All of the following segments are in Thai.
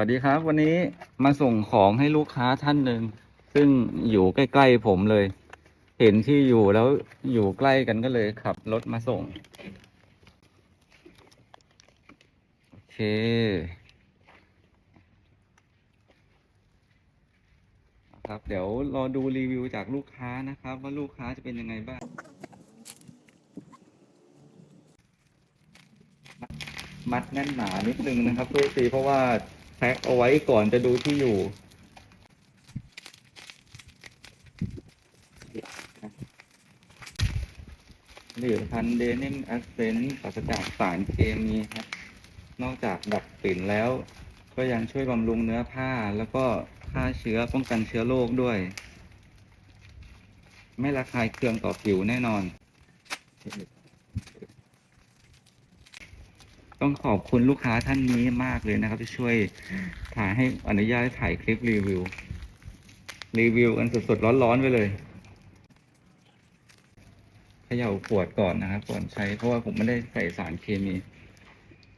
วัสดีครับ วันนี้มาส่งของให้ลูกค้าท่านหนึ่งซึ่งอยู่ใกล้ๆผมเลย เห็นที่อยู่แล้วอยู่ใกล้กันก็เลยขับรถมาส่ง โอเคครับ เดี๋ยวรอดูรีวิวจากลูกค้านะครับ ว่าลูกค้าจะเป็นยังไงบ้าง มัดแน่นหนานิดนึงนะครับทุกทีเพราะว่า แพ็คเอาไว้ก่อนจะดูที่อยู่ผลิตภัณฑ์เดนิมแอสเซนต์ปราศจากสารเคมีครับ นอกจากดับกลิ่นแล้ว ก็ยังช่วยบำรุงเนื้อผ้าแล้วก็ฆ่าเชื้อป้องกันเชื้อโรคด้วย ไม่ระคายเคืองต่อผิวแน่นอน ต้องขอบคุณลูกค้าท่านนี้มากเลยนะครับ ที่ช่วยถ่ายให้อนุญาตให้ถ่ายคลิปรีวิว รีวิวกันสดๆร้อนๆไปเลยเขย่าขวดก่อนนะครับก่อนใช้เพราะว่าผมไม่ได้ใส่สารเคมี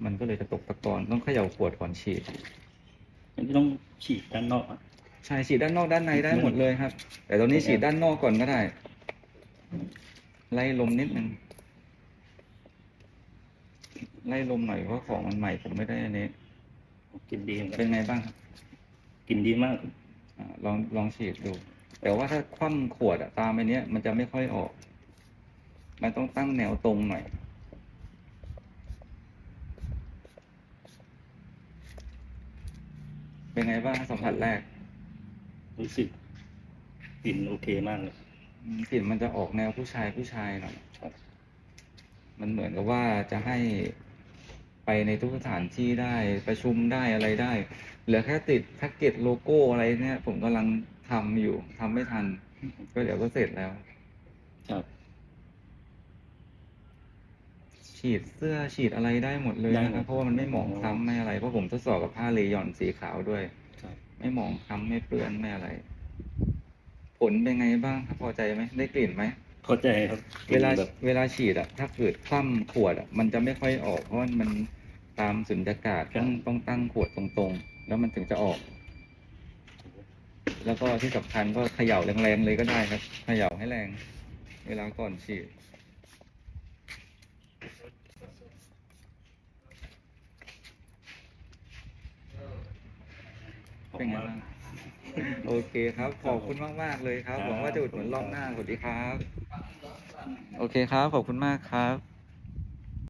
มันก็เลยจะตกตะกอนต้องเขย่าขวดก่อนฉีด มันต้องฉีดด้านนอกอะใช่ฉีดด้านนอกด้านในได้หมดเลยครับ แต่ตอนนี้ฉีดด้านนอกก่อนก็ได้ ไล่ลมนิดนึง ไล่ลมหน่อยเพราะของมันใหม่ผมไม่ได้อันนี้กลินดีเหมือนกัเป็นนไงบ้างครับกลินดีมากอ่าลองลองฉีดดู แต่ว่าถ้าคว่ำขวดอะตามไปเนี้ยมันจะไม่ค่อยออก มันต้องตั้งแนวตรงหน่อย เป็นไงบ้างสัมผัสแรกรู้สึกกลิ่นโอเคมากเลยอืมกลิ่นมันจะออกแนวผู้ชายผู้ชายหน่อย ครับมันเหมือนกับว่าจะให้ ไปในทุกสถานที่ได้ประชุมได้อะไรได้เหลือแค่ติดแพ็กเกจโลโก้อะไรเนี่ย ผมกำลังทำอยู่ทำไม่ทัน ก็เดี๋ยวก็เสร็จแล้ว ครับ ฉีดเสื้อฉีดอะไรได้หมดเลยได้นะครับหมดเพราะว่ามันไม่หมองคล้ำไม่อะไรเพราะผมทดสอบกับผ้าเลยอนสีขาวด้วย ครับ ไม่หมองคล้ำไม่เปื้อนไม่อะไร ผลเป็นไงบ้างครับพอใจไหมได้กลิ่นไหม เข้าใจครับกเวลาแบบเวลาฉีดอะถ้าเกิดคว่ำขวดอะมันจะไม่ค่อยออกเพราะว่ามัน ตามสุญญากาศต้องต้องตั้งขวดตรงๆ แล้วมันถึงจะออก แล้วก็ที่สำคัญก็เขย่าแรงๆเลยก็ได้ครับเขย่าให้แรง เวลาก่อนฉีดเป็นไงบ้างโอเคครับ ขอบคุณมากๆเลยครับ หวังว่าจะอุดหนุนรอบหน้าสวัสดีครับ โอเคครับ ขอบคุณมากครับ